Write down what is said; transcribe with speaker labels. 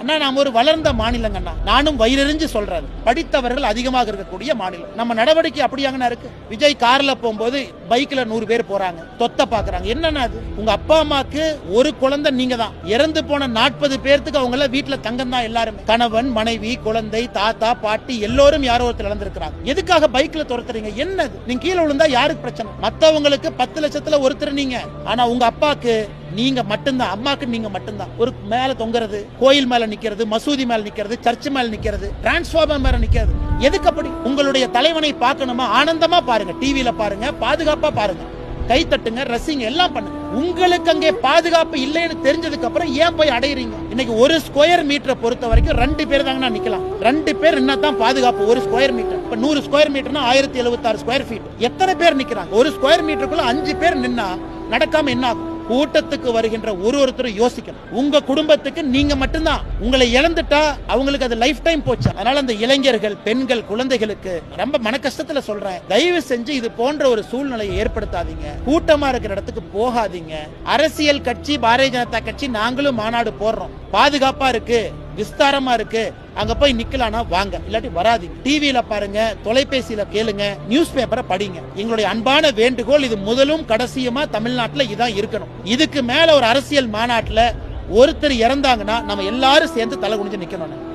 Speaker 1: அண்ணா நாம் ஒரு வளர்ந்த மாநிலங்கண்ணா நானும் வயிறறிஞ்சு சொல்றேன். படித்தவர்கள் அதிகமாக இருக்கக்கூடிய மாநிலம். நம்ம நடவடிக்கை அப்படியாங்கண்ணா இருக்கு. விஜய் கார்ல போகும்போது பைக்ல நூறு பேர் போறாங்க. தொத்த பாக்குறாங்க. என்னன்னா அது? உங்க அப்பா அம்மாக்கு ஒரு குழந்தை நீங்க தான் இறந்து போன நாற்பது பேர்த்துக்கு அவங்க எல்லாம் வீட்டுல தங்கம் தான் எல்லாருமே. கணவன் மனைவி குழந்தை தாத்தா பாட்டி எல்லோரும் யாரோ ஒருத்தர் இழந்திருக்கிறாங்க. எதுக்காக பைக்ல துரத்துறீங்க? என்னது? நீங்க கீழே விழுந்தா யாருக்கு பிரச்சனை? மத்தவங்களுக்கு பத்து லட்சத்துல ஒருத்தர் நீங்க. ஆனா உங்க அப்பாக்கு நீங்க மட்டும்தான் அம்மாக்கு நீங்க மட்டும்தான். ஒரு மேல தொங்குறது கோயில் மேல நிக்கிறது மசூதி மேல நிக்கிறது சர்ச் மேல நிக்கிறது டிரான்ஸ்ஃபார்மர் மேல நிக்கிறது. எதுக்கு அப்படி? உங்களுடைய தலைவனை பார்க்கணுமா? ஆனந்தமா பாருங்க. டிவியில் பாருங்க பாதுகாப்பா பாருங்க. கை தட்டுங்க ரசிங்க எல்லாம் பண்ணுங்க. உங்களுக்கு அங்கே பாதுகாப்பு இல்லைன்னு தெரிஞ்சதுக்கு அப்புறம் ஏன் போய் அடையிறீங்க? இன்னைக்கு ஒரு ஸ்கொயர் மீட்டரை பொறுத்த வரைக்கும் ரெண்டு பேர் தாங்க நிக்கலாம். ரெண்டு பேர் என்ன தான் பாதுகாப்பு. ஒரு ஸ்கொயர் மீட்டர் இப்ப நூறு ஸ்கொயர் மீட்டர்னா ஆயிரத்தி எழுபத்தி ஆறு ஸ்கொயர் ஃபீட் எத்தனை பேர் நிக்கிறாங்க? ஒரு ஸ்கொயர் மீட்டருக்குள்ள அஞ்சு பேர் நின்னா நடக்காம என்ன ஆகும்? கூட்டத்துக்கு வருகின்ற ஒரு ஒருத்தரும் யோசிக்கணும். உங்க குடும்பத்துக்கு நீங்க மட்டும்தான். உங்களை இழந்துட்டா அவங்களுக்கு அது லைஃப் டைம் போச்சு. அதனால அந்த இளைஞர்கள் பெண்கள் குழந்தைகளுக்கு ரொம்ப மன கஷ்டத்துல சொல்றேன். தயவு செஞ்சு இது போன்ற ஒரு சூழ்நிலையை ஏற்படுத்தாதீங்க. கூட்டமா இருக்கிற இடத்துக்கு போகாதீங்க. அரசியல் கட்சி பாரதிய ஜனதா கட்சி நாங்களும் மாநாடு போடுறோம். பாதுகாப்பா இருக்கு விஸ்தாரமா இருக்கு. அங்க போய் நிற்கலான்னா வாங்க. இல்லாட்டி வராதீங்க டிவியில பாருங்க தொலைபேசியில கேளுங்க நியூஸ் பேப்பரை படிங்க. எங்களுடைய அன்பான வேண்டுகோள் இது முதலும் கடைசியுமா தமிழ்நாட்டுல இதான் இருக்கணும். இதுக்கு மேல ஒரு அரசியல் மாநாட்டுல ஒருத்தர் இறந்தாங்கன்னா நம்ம எல்லாரும் சேர்ந்து தலை குனிஞ்சு நிக்கணும்